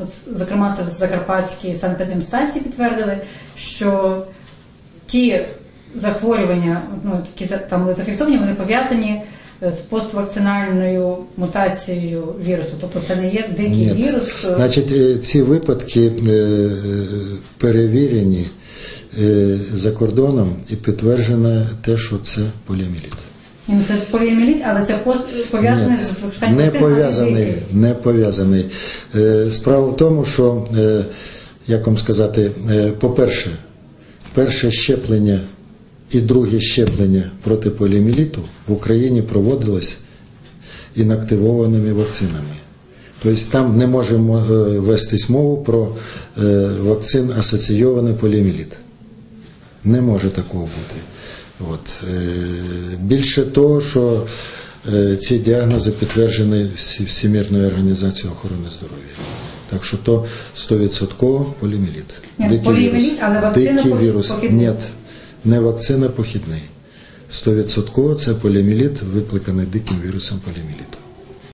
от, зокрема, це Закарпатські санепідемстанції підтвердили, що ті захворювання, ну, які там були зафіксовані, вони пов'язані е, з поствакцинальною мутацією вірусу. Тобто це не є дикий Ні. вірус. е, Значить, е, ці випадки перевірені за кордоном і підтверджено те, що це поліоміеліт. Ну, це поліоміеліт, але це пост пов'язане Ні, з не не пов'язаний. Не пов'язаний. Е, Справа в тому, що, е, як вам сказати, е, по-перше, перше щеплення і друге щеплення проти поліоміеліту в Україні проводилось інактивованими вакцинами. Тобто там не можемо вестись мову про вакцин асоційований поліоміеліт. Не може такого бути. От. Е, Більше того, що е, ці діагнози підтверджені Всемірною організацією охорони здоров'я. Так що то 100% поліоміеліт. Ні, поліоміеліт, але вакцина Дикий вірус. похідний. Ні, не вакцина похідний. 100% це поліоміеліт, викликаний диким вірусом поліоміеліт.